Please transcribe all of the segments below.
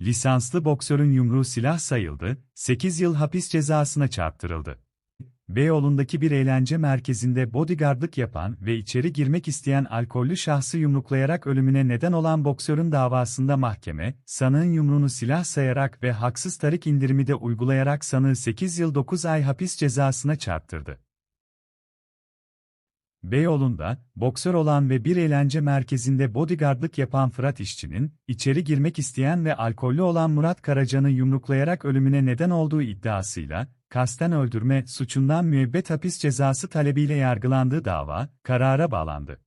lisanslı boksörün yumruğu silah sayıldı, 8 yıl hapis cezasına çarptırıldı. Beyoğlu'ndaki bir eğlence merkezinde bodyguardlık yapan ve içeri girmek isteyen alkollü şahsı yumruklayarak ölümüne neden olan boksörün davasında mahkeme, sanığın yumruğunu silah sayarak ve haksız tarik indirimi de uygulayarak sanığı 8 yıl 9 ay hapis cezasına çarptırdı. Beyoğlu'nda, boksör olan ve bir eğlence merkezinde bodyguardlık yapan Fırat İşçi'nin, içeri girmek isteyen ve alkollü olan Murat Karaca'nı yumruklayarak ölümüne neden olduğu iddiasıyla, kasten öldürme suçundan müebbet hapis cezası talebiyle yargılandığı dava, karara bağlandı.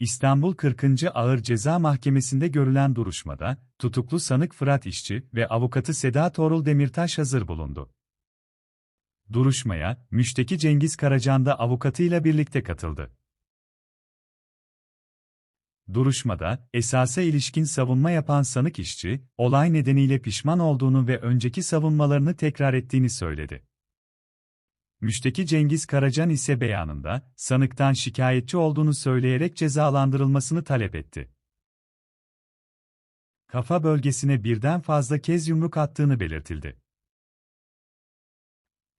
İstanbul 40. Ağır Ceza Mahkemesi'nde görülen duruşmada, tutuklu sanık Fırat İşçi ve avukatı Seda Torul Demirtaş hazır bulundu. Duruşmaya, müşteki Cengiz Karacan da avukatıyla birlikte katıldı. Duruşmada, esasa ilişkin savunma yapan sanık işçi, olay nedeniyle pişman olduğunu ve önceki savunmalarını tekrar ettiğini söyledi. Müşteki Cengiz Karacan ise beyanında, sanıktan şikayetçi olduğunu söyleyerek cezalandırılmasını talep etti. Kafa bölgesine birden fazla kez yumruk attığını belirtildi.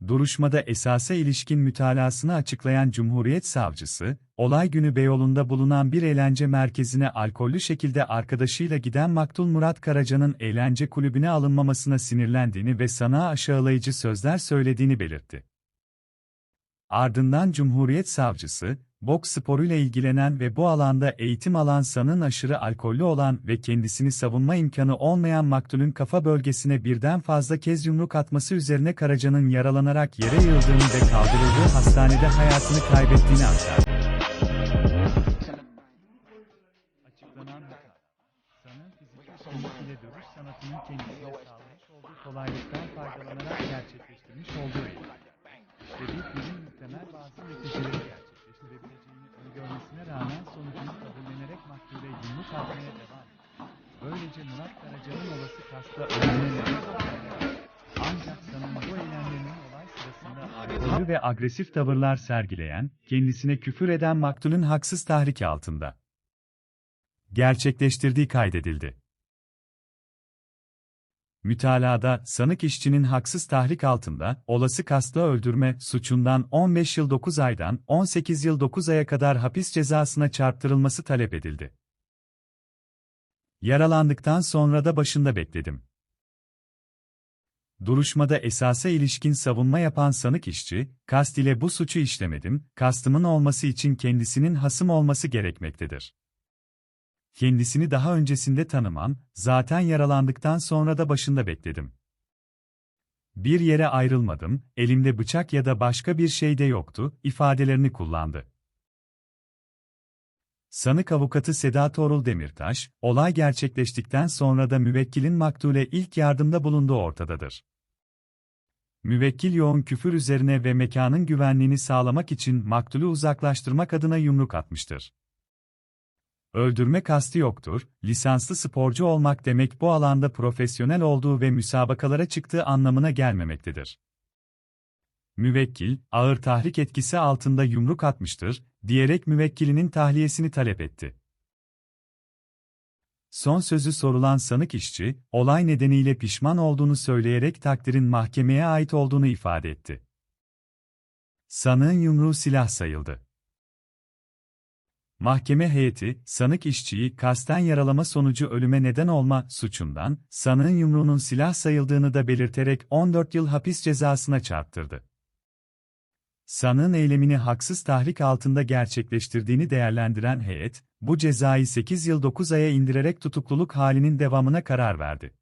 Duruşmada esasa ilişkin mütalasını açıklayan Cumhuriyet Savcısı, olay günü Beyoğlu'nda bulunan bir eğlence merkezine alkollü şekilde arkadaşıyla giden Maktul Murat Karaca'nın eğlence kulübüne alınmamasına sinirlendiğini ve sanığa aşağılayıcı sözler söylediğini belirtti. Ardından Cumhuriyet Savcısı, boks sporuyla ilgilenen ve bu alanda eğitim alan sanın aşırı alkollü olan ve kendisini savunma imkanı olmayan maktulün kafa bölgesine birden fazla kez yumruk atması üzerine Karaca'nın yaralanarak yere yığıldığını ve kaldırıldığı hastanede hayatını kaybettiğini aktardı. Dövüş sanatının kendisine sağlamış olduğu kolaylıktan faydalanarak gerçekleştirmiş olduğu. İşlediği fiilin muhtemel bazı neticeleri gerçekleştirebileceğini öngörmesine rağmen sonucunu kabullenerek maktule yumruk atmaya devam. Böylece Murat Karaca'nın olası kasla ölümüne. Ancak sanığın bu eylemlerinin olay sırasında alkollü ve agresif tavırlar sergileyen, kendisine küfür eden maktulün haksız tahriki altında gerçekleştirdiği kaydedildi. Mütalada, sanık işçinin haksız tahrik altında, olası kastla öldürme suçundan 15 yıl 9 aydan 18 yıl 9 aya kadar hapis cezasına çarptırılması talep edildi. Yaralandıktan sonra da başında bekledim. Duruşmada esasa ilişkin savunma yapan sanık işçi, kast ile bu suçu işlemedim, kastımın olması için kendisinin hasım olması gerekmektedir. Kendisini daha öncesinde tanımam, zaten yaralandıktan sonra da başında bekledim. Bir yere ayrılmadım, elimde bıçak ya da başka bir şey de yoktu, ifadelerini kullandı. Sanık avukatı Seda Torul Demirtaş, olay gerçekleştikten sonra da müvekkilin maktule ilk yardımda bulunduğu ortadadır. Müvekkil yoğun küfür üzerine ve mekanın güvenliğini sağlamak için maktulü uzaklaştırmak adına yumruk atmıştır. Öldürme kastı yoktur, lisanslı sporcu olmak demek bu alanda profesyonel olduğu ve müsabakalara çıktığı anlamına gelmemektedir. Müvekkil, ağır tahrik etkisi altında yumruk atmıştır, diyerek müvekkilinin tahliyesini talep etti. Son sözü sorulan sanık işçi, olay nedeniyle pişman olduğunu söyleyerek takdirin mahkemeye ait olduğunu ifade etti. Sanığın yumruğu silah sayıldı. Mahkeme heyeti, sanık işçiyi kasten yaralama sonucu ölüme neden olma suçundan, sanığın yumruğunun silah sayıldığını da belirterek 14 yıl hapis cezasına çarptırdı. Sanığın eylemini haksız tahrik altında gerçekleştirdiğini değerlendiren heyet, bu cezayı 8 yıl 9 aya indirerek tutukluluk halinin devamına karar verdi.